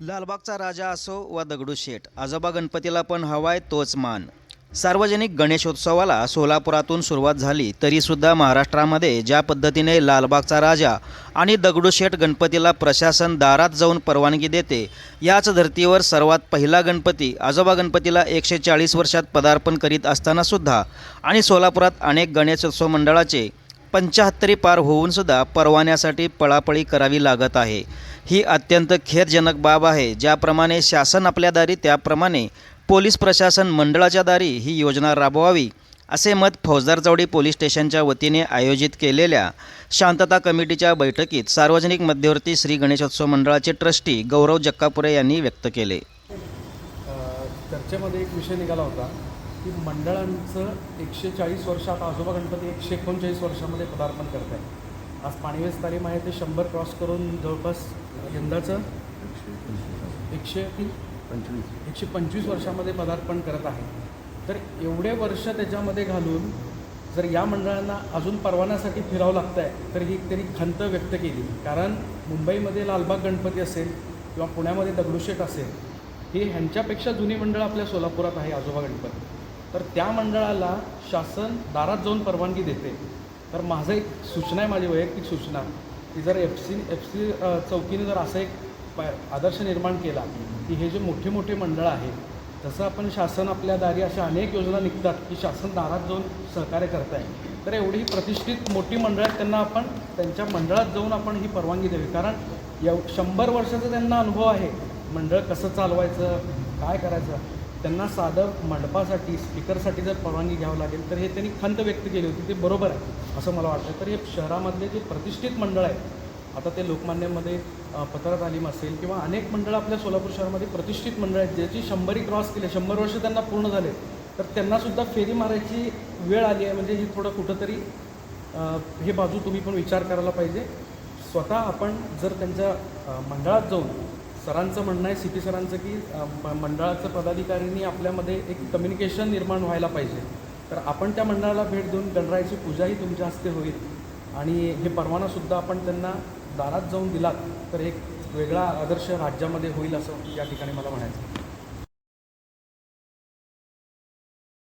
लालबागचा राजा असो वा दगडूशेठ आजोबा गणपतीला पण हवाय तोच मान. सार्वजनिक गणेशोत्सवाला सोलापुरातून सुरुवात झाली तरीसुद्धा महाराष्ट्रामध्ये ज्या पद्धतीने लालबागचा राजा आणि दगडूशेठ गणपतीला प्रशासन दारात जाऊन परवानगी देते याच धर्तीवर सर्वात पहिला गणपती आजोबा गणपतीला एकशे चाळीस वर्षात पदार्पण करीत असतानासुद्धा आणि सोलापुरात अनेक गणेशोत्सव मंडळाचे पंचाहत्तरी पार होऊनसुद्धा परवान्यासाठी पळापळी करावी लागत आहे. ही अत्यंत खेदजनक बाब आहे. ज्याप्रमाणे शासन आपल्या दारी त्याप्रमाणे पोलीस प्रशासन मंडळाच्या दारी ही योजना राबवावी असे मत फौजदार चौडी पोलीस स्टेशनच्या वतीने आयोजित केलेल्या शांतता कमिटीच्या बैठकीत सार्वजनिक मध्यवर्ती श्री गणेशोत्सव मंडळाचे ट्रस्टी गौरव जक्कापुरे यांनी व्यक्त केले. चर्चेमध्ये एक विषय निघाला होता की मंडळांचं एकशे चाळीस वर्षात आजोबा गणपती एकशे एकोणचाळीस वर्षामध्ये पदार्पण करत आहे आज पाणीवेस तालीम आहे ते शंभर क्रॉस करून जवळपास यंदाचं एकशे पंचवीस. एकशे पंचवीस वर्षामध्ये पदार्पण करत आहे. तर एवढे वर्ष त्याच्यामध्ये घालून जर या मंडळांना अजून परवान्यासाठी फिरावं लागतं आहे तर ही त्यांनी खंत व्यक्त केली. कारण मुंबईमध्ये लालबाग गणपती असेल किंवा पुण्यामध्ये दगडूशेठ असेल ही ह्यांच्यापेक्षा जुनी मंडळ आपल्या सोलापुरात आहे आजोबा गणपती. तर त्या मंडळाला शासन दारात जाऊन परवानगी देते. तर माझं एक सूचना आहे माझी वैयक्तिक सूचना. की जर एफ सी एफ सी चौकीने जर असं एक प- आदर्श निर्माण केला की हे जे मोठे मोठे मंडळ आहे जसं आपण शासन आपल्या दारी अशा अनेक योजना निघतात की शासन दारात जाऊन सहकार्य करत आहे तर एवढी प्रतिष्ठित मोठी मंडळ आहेत त्यांना आपण त्यांच्या मंडळात जाऊन आपण ही परवानगी द्यावी. कारण एव शंभर वर्षाचा त्यांना अनुभव आहे मंडळ कसं चालवायचं काय करायचं त्यांना साधं मंडपासाठी स्पीकरसाठी जर परवानगी घ्यावं लागेल तर हे त्यांनी खंत व्यक्त केली होती. ते बरोबर आहे असं मला वाटतं तर हे शहरामधले जे प्रतिष्ठित मंडळ आहे आता ते लोकमान्यमध्ये पत्र तालीम असेल किंवा अनेक मंडळं आपल्या सोलापूर शहरामध्ये प्रतिष्ठित मंडळ आहेत ज्याची शंभरी क्रॉस केले शंभर वर्ष त्यांना पूर्ण झाले तर त्यांनासुद्धा फेरी मारायची वेळ आली आहे. म्हणजे ही थोडं कुठंतरी हे बाजू तुम्ही पण विचार करायला पाहिजे. स्वतः आपण जर त्यांच्या मंडळात जाऊन सरांचं म्हणणं आहे सी पी सरांचं की मंडळाचं पदाधिकाऱ्यांनी आपल्यामध्ये एक कम्युनिकेशन निर्माण व्हायला पाहिजे तर आपण त्या मंडळाला भेट देऊन गणरायाची पूजाही तुमच्या हस्ते होईल आणि हे परवानासुद्धा आपण त्यांना दारात जाऊन दिलात तर एक वेगळा आदर्श राज्यामध्ये होईल असं या ठिकाणी मला म्हणायचं आहे.